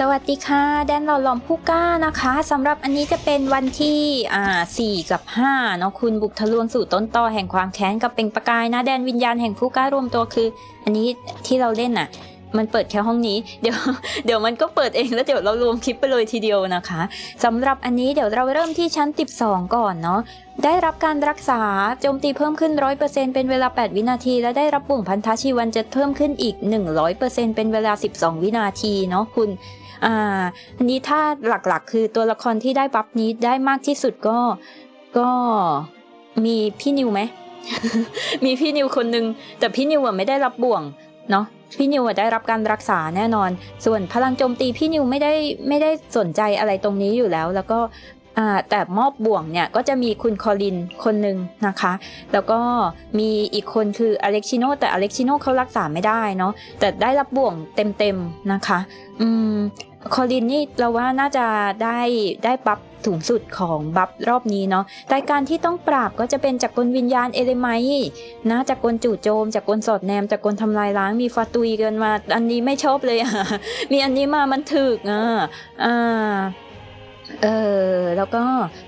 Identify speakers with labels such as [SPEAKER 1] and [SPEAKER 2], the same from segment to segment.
[SPEAKER 1] สวัสดีค่ะ แดนหล่อหลอมผู้กล้านะคะสำหรับอันนี้จะเป็นวันที่อ่า4กับ5เนาะคุณบุกทะลวงสู่ต้นต่อแห่งความแค้นกับเปล่งประกายนะ แดนวิญญาณแห่งผู้กล้ารวมตัวคือ อันนี้ที่เราเล่นน่ะ มันเปิดแค่ห้องนี้เดี๋ยวเดี๋ยวมันก็เปิดเองแล้วเดี๋ยวเรารวมคลิปไปเลยทีเดียวนะคะสำหรับอันนี้เดี๋ยวเราเริ่มที่ชั้น12ก่อนเนาะได้รับการรักษาโจมตีเพิ่มขึ้น 100%เป็นเวลา 8 วินาที และได้รับบ่วงพันธชีวันจะเพิ่มขึ้นอีก 100%เป็นเวลา 12 วินาทีเนาะคุณ อ่าอันนี้ถ้าหลักๆ คือตัวละครที่ได้บัฟนี้ได้มากที่สุดก็ก็มีพี่นิวไหม มีพี่นิวคนนึง แต่พี่นิวอะไม่ได้รับบ่วงเนาะพี่นิวอะได้รับการรักษาแน่นอน ส่วนพลังโจมตีพี่นิวไม่ได้ไม่ได้สนใจอะไรตรงนี้อยู่แล้ว แล้วก็ แต่มอบบ่วงเนี่ยก็จะมีคุณคอลินคนหนึ่งนะคะ แล้วก็มีอีกคนคืออเล็กชิโนแต่อเล็กชิโนเขารักษาไม่ได้เนาะแต่ได้รับบ่วงเต็มๆนะคะ อืมคอลินนี่เราว่าน่าจะได้ได้บัฟสูงสุดของบัฟรอบนี้เนาะแต่การที่ต้องปราบก็จะเป็นจากกลวิญญาณเอเลไมนะจากกลจู่โจมจากกลสอดแนมจากกลทำลายล้างมีฟาตุยกันมา อันนี้ไม่ชอบเลยอะมีอันนี้มามันถึกอะอ่า เออแล้วก็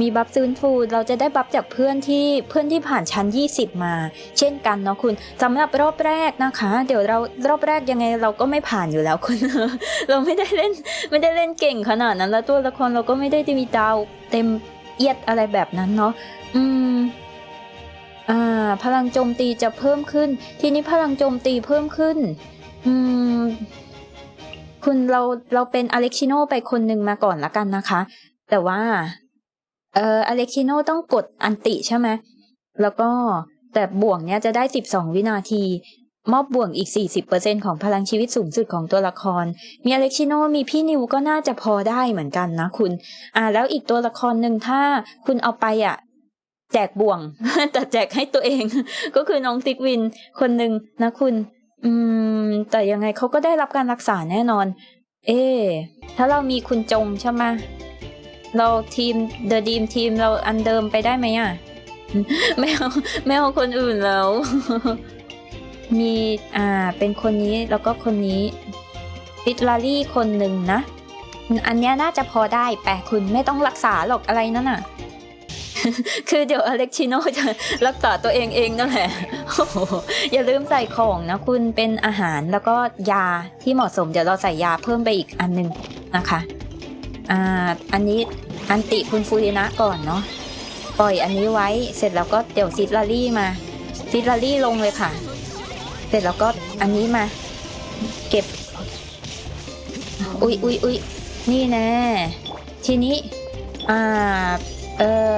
[SPEAKER 1] มีบัฟฟื้นฟูเราจะได้บัฟจากเพื่อนที่เพื่อนที่ผ่านชั้น 20 มา เช่นกันเนาะคุณสำหรับรอบแรกนะคะ เดี๋ยวเรารอบแรกยังไงเราก็ไม่ผ่านอยู่แล้วคุณ เราไม่ได้เล่นไม่ได้เล่นเก่งขนาดนั้นแล้วตัวละครเราก็ไม่ได้มีดาวเต็มเอียดอะไรแบบนั้นเนาะอืมอ่าพลังโจมตีจะเพิ่มขึ้น ทีนี้พลังโจมตีเพิ่มขึ้น อืม คุณเราเราเป็นอเล็กชิโนไปคนหนึ่งมาก่อนละกันนะคะ แต่ว่า เอ่ออเล็กชิโนต้องกดอันติใช่ไหมแล้วก็แต่บ่วงเนี้ยจะได้ 12 วินาที มอบบ่วงอีก 40%ของพลังชีวิตสูงสุดของตัวละคร มีอเล็กชิโนมีพี่นิวก็น่าจะพอได้เหมือนกันนะคุณ อ่า แล้วอีกตัวละครหนึ่งถ้าคุณเอาไปอะแจกบ่วงแต่แจกให้ตัวเอง ก็คือน้องซิกวินคนหนึ่งนะคุณ อืม แต่ยังไงเขาก็ได้รับการรักษาแน่นอน เอ๊ถ้าเรามีคุณจงใช่ไหมเราทีมเดอะดีมทีมเราอันเดิมไปได้ไหมอะ ไม่เอาไม่เอาคนอื่นแล้ว มีอ่า เป็นคนนี้แล้วก็คนนี้ฟิตลารี่คนหนึ่งนะ อันเนี้ยน่าจะพอได้แปะคุณไม่ต้องรักษาหรอกอะไรนั่นน่ะ คือเดี๋ยวอเล็กชิโนจะรักษาตัวเองเองนั่นแหละโอ้โหอย่าลืมใส่ของนะคุณเป็นอาหารแล้วก็ยาที่เหมาะสม เดี๋ยวเราใส่ยาเพิ่มไปอีกอันหนึงนะคะ อ่า อันนี้อันติคุณฟูรินะก่อนเนาะ ปล่อยอันนี้ไว้ เสร็จแล้วก็เดี๋ยวซิตลารี่มา ซิตลารี่ลงเลยค่ะ เสร็จแล้วก็อันนี้มา เก็บ อุ๊ยอุ๊ยอุ๊ยนี่แน่ ทีนี้ อ่า เออ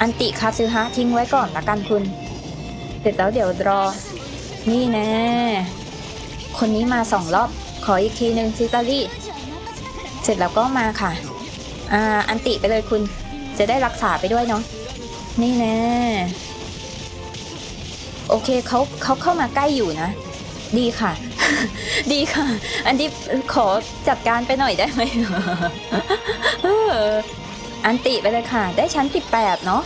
[SPEAKER 1] อันติคาซึฮะทิ้งไว้ก่อนละกันคุณ เสร็จแล้วเดี๋ยวรอ นี่แน่คนนี้มาสองรอบ ขออีกทีหนึ่งซิตารี่ เสร็จแล้วก็มาค่ะ อ่า อันติไปเลยคุณ จะได้รักษาไปด้วยเนาะ นี่แน่โอเคเขาเขาเข้ามาใกล้อยู่นะ ดีค่ะ ดีค่ะ อันนี้ขอจัดการไปหน่อยได้ไหม อันติไปเลยค่ะ ได้ชั้น 18 เนาะ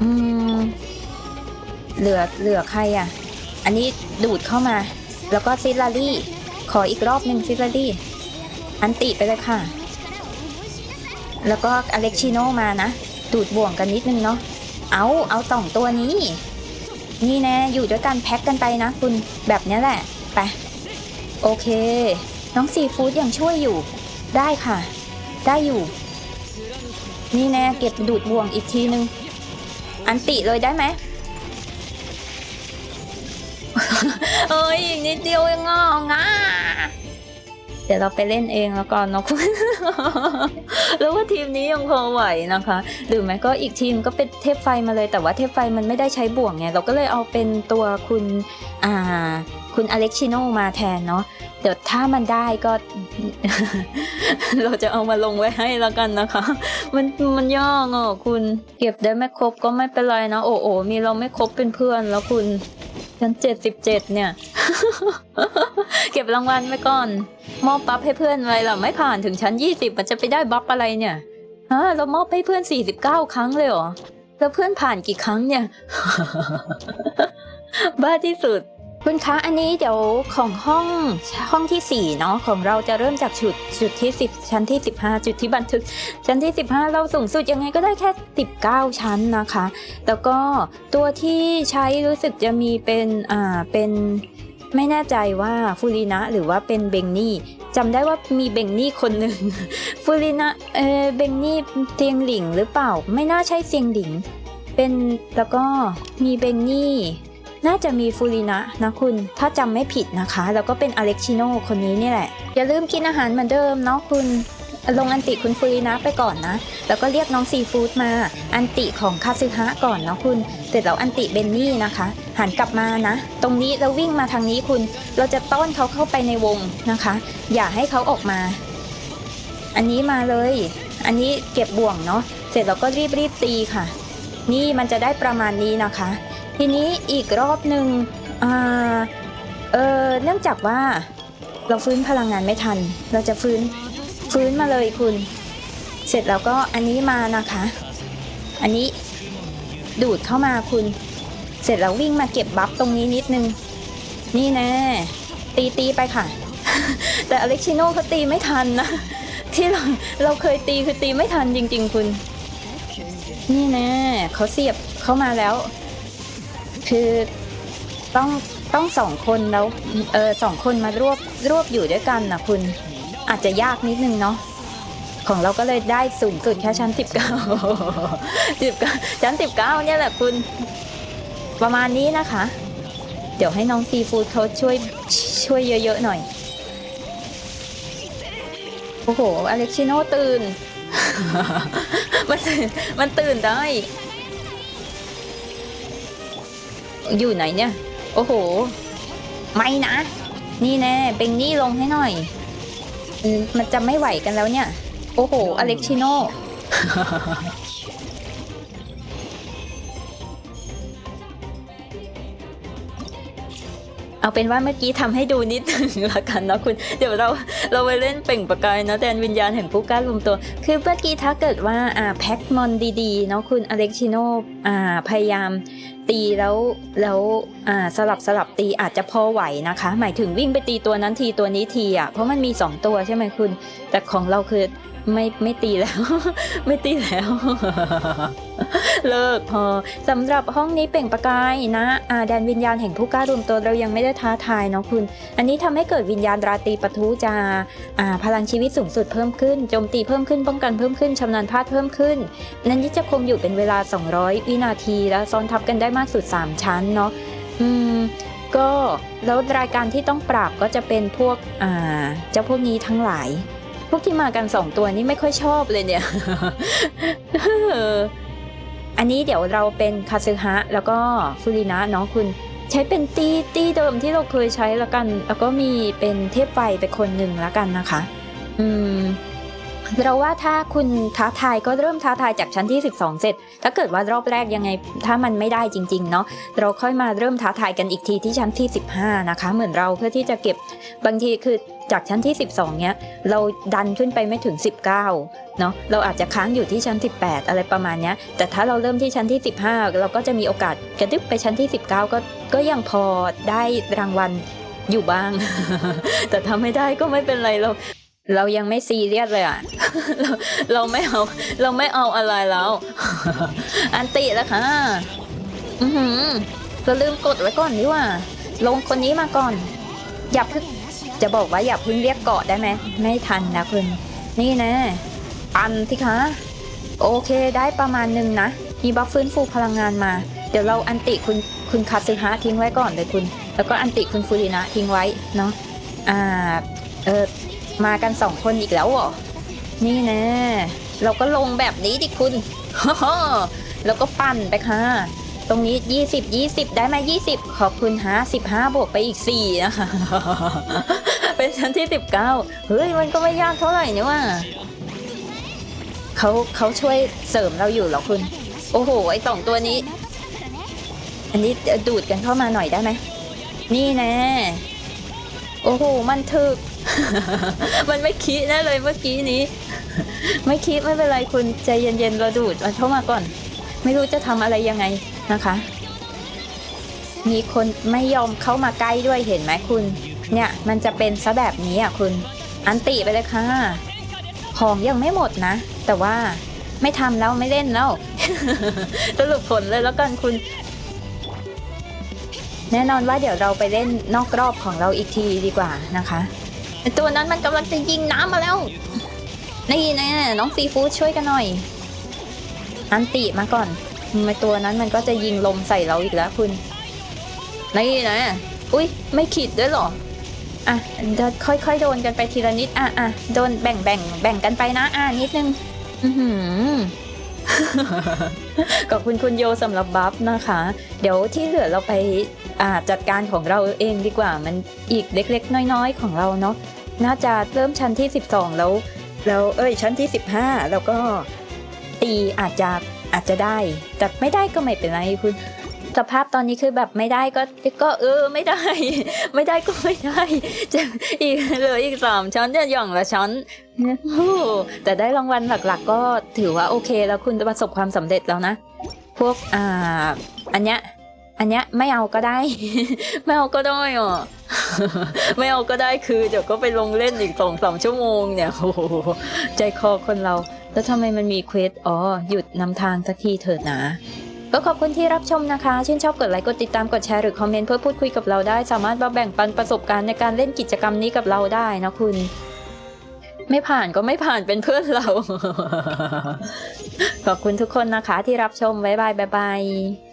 [SPEAKER 1] อืม เหลือเหลือใครอะ อันนี้ดูดเข้ามา แล้วก็ซิลลารี่ ขออีกรอบหนึ่งซิลลารี่ อันติไปเลยค่ะ แล้วก็อเล็กชิโนมานะ ดูดบ่วงกันนิดนึงเนาะ เอาเอาสองตัวนี้ นี่แน่อยู่ด้วยกันแพ็คกันไปนะคุณแบบเนี้ยแหละ ไป โอเค น้องซีฟู้ดยังช่วยอยู่ ได้ค่ะ ได้อยู่ นี่แน่เก็บดูดบ่วงอีกทีนึง อันติเลยได้ไหมเอ้ยอีกนิดเดียวเองอะงาเดี๋ยวเราไปเล่นเองแล้วก่อนเนาะคุณแล้วว่าทีมนี้ยังพอไหวนะคะ หรือไม่ก็อีกทีมก็เป็นเทพไฟมาเลย แต่ว่าเทพไฟมันไม่ได้ใช้บ่วงไง เราก็เลยเอาเป็นตัวคุณอ่า คุณอเล็กชิโนมาแทนเนาะเดี๋ยวถ้ามันได้ก็ เราจะเอามาลงไว้ให้แล้วกันนะคะ มันมันยากอะคุณเก็บได้ไม่ครบก็ไม่เป็นไรนะโอ้โอมีเราไม่ครบเป็นเพื่อนแล้วคุณชั้นเจ็ดสิบเจ็ดเนี่ย เก็บรางวัลไว้ก่อน มอบบัฟให้เพื่อนไว้ล่ะไม่ผ่านถึงชั้นยี่สิบมันจะไปได้บัฟอะไรเนี่ยฮะเรามอบให้เพื่อนสี่สิบเก้าครั้งเลยเหรอแล้วเพื่อนผ่านกี่ครั้งเนี่ย บ้าที่สุด คุณคะ อันนี้เดี๋ยวของห้องห้องที่ 4 เนาะของเราจะเริ่มจากจุดจุดที่ 10 ชั้นที่ 15 จุดที่บันทึก ชั้นที่ 15 เราสูงสุดยังไงก็ได้แค่ 19 ชั้นนะคะ แล้วก็ตัวที่ใช้รู้สึกจะมีเป็นอ่าเป็นไม่แน่ใจว่าฟูรินะหรือว่าเป็นเบงนี่จำได้ว่ามีเบงนี่คนหนึ่งฟูรินะเออเบงนี่เซียงหลิงหรือเปล่า ไม่น่าใช่เซียงหลิง เป็นแล้วก็มีเบงนี่ น่าจะมีฟูรินะนะคุณ ถ้าจำไม่ผิดนะคะ แล้วก็เป็นอเล็กชิโนคนนี้นี่แหละ อย่าลืมกินอาหารเหมือนเดิมเนาะคุณ ลงอันติคุณฟูรินะไปก่อนนะ แล้วก็เรียกน้องซีฟู้ดมา อันติของคาซึฮะก่อนเนาะคุณ เสร็จแล้วอันติเบนนี่นะคะ หันกลับมานะ ตรงนี้แล้ววิ่งมาทางนี้คุณ เราจะต้อนเขาเข้าไปในวงนะคะ อย่าให้เขาออกมา อันนี้มาเลย อันนี้เก็บบ่วงเนาะ เสร็จแล้วก็รีบรีบตีค่ะ นี่มันจะได้ประมาณนี้นะคะ ทีนี้อีกรอบหนึ่งอ่าเออเนื่องจากว่าเราฟื้นพลังงานไม่ทัน เราจะฟื้นฟื้นมาเลยคุณ เสร็จแล้วก็อันนี้มานะคะ อันนี้ดูดเข้ามาคุณ เสร็จแล้ววิ่งมาเก็บบัฟตรงนี้นิดนึง นี่แน่ตีตีไปค่ะ แต่อเล็กชิโน่เขาตีไม่ทันนะ ที่เราเราเคยตีคือตีไม่ทันจริง ๆ คุณ นี่แน่เขาเสียบเข้ามาแล้ว คือต้องต้องสองคนแล้วเออสองคนมารวบรวบอยู่ด้วยกันนะคุณอาจจะยากนิดนึงเนาะของเราก็เลยได้สูงสุดแค่ชั้นสิบเก้าสิบเก้าชั้นสิบเก้าเนี่ยแหละคุณ ประมาณนี้นะคะ เดี๋ยวให้น้องซีฟูดเขาช่วยช่วยเยอะๆหน่อย โอ้โหอเล็กชิโนตื่น มันตื่นมันตื่นได้ อยู่ไหนเนี่ย โอ้โห ไม่นะ นี่แน่เบงนี่ลงให้หน่อยอืมมันจะไม่ไหวกันแล้วเนี่ย โอ้โห อเล็กชิโน เอาเป็นว่าเมื่อกี้ทำให้ดูนิดนึงละกันเนาะคุณ เดี๋ยวเราเราไปเล่นเปล่งประกายเนาะแดนวิญญาณแห่งผู้กล้ารวมตัว คือเมื่อกี้ถ้าเกิดว่าอ่าแพ็กมอนดีๆเนาะคุณอเล็กชิโนอ่าพยายามตีแล้วแล้วอ่าสลับสลับตีอาจจะพอไหวนะคะ หมายถึงวิ่งไปตีตัวนั้นทีตัวนี้ทีอะเพราะมันมี 2 ตัวใช่ไหมคุณ แต่ของเราคือ ไม่ไม่ตีแล้ว ไม่ตีแล้ว เลิกพอสำหรับห้องนี้เปล่งประกายนะอาแดนวิญญาณแห่งผู้กล้ารวมตัวเรายังไม่ได้ท้าทายเนาะคุณ อันนี้ทำให้เกิดวิญญาณราตรีปะทุจะอ่าพลังชีวิตสูงสุดเพิ่มขึ้นโจมตีเพิ่มขึ้นป้องกันเพิ่มขึ้นชำนาญพาดเพิ่มขึ้น นั้นที่จะคงอยู่เป็นเวลา 200 วินาทีแล้วซ้อนทับกันได้มากสุด 3 ชั้นเนาะอืมก็แล้วรายการที่ต้องปราบก็จะเป็นพวกอ่าเจ้าพวกนี้ทั้งหลาย พวกที่มากันสองตัวนี้ไม่ค่อยชอบเลยเนี่ย อันนี้เดี๋ยวเราเป็นคาซึฮะแล้วก็ฟูรินะเนาะคุณใช้เป็นตีตีเดิมที่เราเคยใช้แล้วกัน แล้วก็มีเป็นเทพไฟไปคนหนึ่งแล้วกันนะคะ อืม เราว่าถ้าคุณท้าทายก็เริ่มท้าทายจากชั้นที่ 12 เสร็จ ถ้าเกิดว่ารอบแรกยังไงถ้ามันไม่ได้จริง ๆ เนาะเราค่อยมาเริ่มท้าทายกันอีกทีที่ชั้นที่ 15 นะคะ เหมือนเราเพื่อที่จะเก็บบางทีคือจากชั้นที่ 12 เนี้ยเราดันขึ้นไปไม่ถึง 19 เนาะเราอาจจะค้างอยู่ที่ชั้น 18 อะไรประมาณเนี้ยแต่ถ้าเราเริ่มที่ชั้นที่ 15 เราก็จะมีโอกาสกระดึบไปชั้นที่ 19 ก็ก็ยังพอได้รางวัลอยู่บ้าง แต่ถ้าไม่ได้ก็ไม่เป็นไรเรา เรายังไม่ซีเรียสเลยอะ เราเราไม่เอา เราไม่เอาอะไรแล้ว อันติแล้วค่ะ อือหือเราลืมกดไว้ก่อนดีกว่า ลงคนนี้มาก่อน อย่าเพิ่ง จะบอกว่าอย่าเพิ่งเรียกเกาะได้ไหม ไม่ทันนะคุณนี่นะอันที่คะ โอเคได้ประมาณหนึ่งนะ มีบัฟฟื้นฟูพลังงานมา เดี๋ยวเราอันติคุณคุณคาซึฮะทิ้งไว้ก่อนเลยคุณ แล้วก็อันติคุณฟูรินะทิ้งไว้เนาะ อ่า เออ มากันสองคนอีกแล้วเหรอ นี่แนะ เราก็ลงแบบนี้ดิคุณแล้วก็ปั่นไปค่ะ ตรงนี้ 20 20 ได้ไหม20 ขอบคุณฮะ15 บวกไปอีก 4 นะคะ เป็นชั้นที่ 19 เฮ้ย มันก็ไม่ยากเท่าไหร่นี่ว่า เขาเขาช่วยเสริมเราอยู่เหรอคุณ โอ้โห ไอสองตัวนี้ อันนี้ดูดกันเข้ามาหน่อยได้ไหม นี่แน่โอ้โห มันถึก มันไม่คิดน่เลยเมื่อกี้นี้ ไม่คิดไม่เป็นไรคุณใจเย็นๆเราดูดมันเข้ามาก่อน ไม่รู้จะทำอะไรยังไงนะคะ มีคนไม่ยอมเข้ามาใกล้ด้วยเห็นไหมคุณ เนี่ยมันจะเป็นซะแบบนี้อะคุณ อันติไปเลยค่ะ ของยังไม่หมดนะ แต่ว่าไม่ทำแล้วไม่เล่นแล้วสรุปผลเลยแล้วกันคุณแน่นอนว่าเดี๋ยวเราไปเล่นนอกรอบของเราอีกทีดีกว่านะคะ ไอตัวนั้นมันกำลังจะยิงน้ำมาแล้วนี่น่น้องซีฟู้ดช่วยกันหน่อย อันติมาก่อนไอตัวนั้นมันก็จะยิงลมใส่เราอีกแล้วคุณนี่นะอุ้ยไม่ขีดด้วยหรออะเดี๋ยวค่อยๆโดนกันไปทีละนิดอะอะโดนแบ่งแบ่งแบ่งกันไปนะ อะนิดนึง อือหือ ขอบคุณคุณโยสำหรับบัฟนะคะ เดี๋ยวที่เหลือเราไปาจัดการของเราเองดีกว่า มันอีกเล็กๆ น้อยๆ ของเราเนาะน่าจะเริ่มชั้นที่ 12 แล้วแล้วเอ้ยชั้นที่ 15 แล้วก็ตีอาจจะอาจจะได้ แต่ไม่ได้ก็ไม่เป็นไรคุณ สภาพตอนนี้คือแบบไม่ได้ก็ก็เออไม่ได้ ไม่ได้ก็ไม่ได้จะอีกเหลืออีกสามชั้นจะหย่องละช้อ้โหแต่ได้รางวัลหลักๆ ก็ถือว่าโอเค แล้วคุณประสบความสำเร็จแล้วนะ พวกอ่าอันเนี้ยอันเนี้ยไม่เอาก็ได้ ไม่เอาก็ได้อะไม่เอาก็ได้คือเดี๋ยวก็ไปลงเล่นอีกสองสามชั่วโมงเนี่ยโอ้โหใจคอคนเรา แล้วทำไมมันมีเควสอ๋อหยุดนำทางสักทีเถิดนะ ก็ขอบคุณที่รับชมนะคะ ชื่นชอบกดไลค์ กดติดตาม กดแชร์หรือคอมเมนต์เพื่อพูดคุยกับเราได้ สามารถมาแบ่งปันประสบการณ์ในการเล่นกิจกรรมนี้กับเราได้นะคุณ ไม่ผ่านก็ไม่ผ่านเป็นเพื่อนเรา ขอบคุณทุกคนนะคะที่รับชมบ๊ายบายบ๊ายบาย